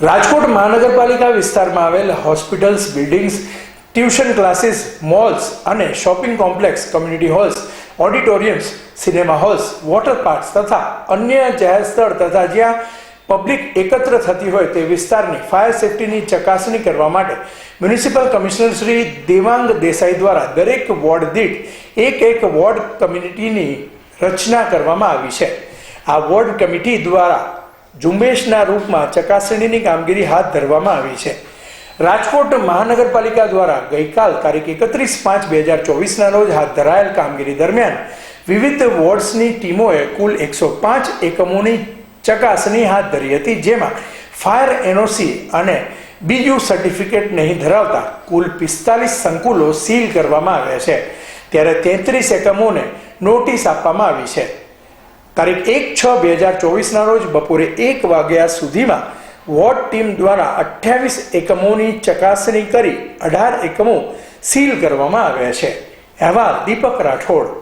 રાજકોટ મહાનગરપાલિકા વિસ્તારમાં આવેલ hospitals, buildings, tuition classes, malls અને shopping complex, community halls, auditoriums, cinema halls, water parks તથા અન્ય જાહેર સ્થળ તથા જ્યાં પબ્લિક એકત્ર થતી હોય તે વિસ્તારની ફાયર સેફટીની ચકાસણી કરવા માટે મ્યુનિસિપલ કમિશનર શ્રી દેવાંગ દેસાઈ દ્વારા દરેક વોર્ડ દીઠ એક એક વોર્ડ કમ્યુનિટીની રચના કરવામાં આવી છે. આ વોર્ડ કમિટી દ્વારા ઝુંબેશના રૂપમાં ચકાસણીની કામગીરી હાથ ધરવામાં આવી છે. રાજકોટ મહાનગરપાલિકા દ્વારા ગઈકાલ તારીખ એકત્રીસ પાંચ બે હજાર ચોવીસના રોજ હાથ ધરાયેલ કામગીરી દરમિયાન વિવિધ વોર્ડ્સની ટીમોએ કુલ એકસો પાંચ એકમોની ચકાસણી હાથ ધરી હતી, જેમાં ફાયર એનઓસી અને બીજું સર્ટિફિકેટ નહીં ધરાવતા કુલ પિસ્તાલીસ સંકુલો સીલ કરવામાં આવ્યા છે. ત્યારે તેત્રીસ એકમોને નોટિસ આપવામાં આવી છે. તારીખ એક છ બે હજાર ચોવીસના રોજ બપોરે એક વાગ્યા સુધીમાં વોર્ડ ટીમ દ્વારા અઠ્યાવીસ એકમોની ચકાસણી કરી અઢાર એકમો સીલ કરવામાં આવ્યા છે. અહેવાલ દીપક રાઠોડ.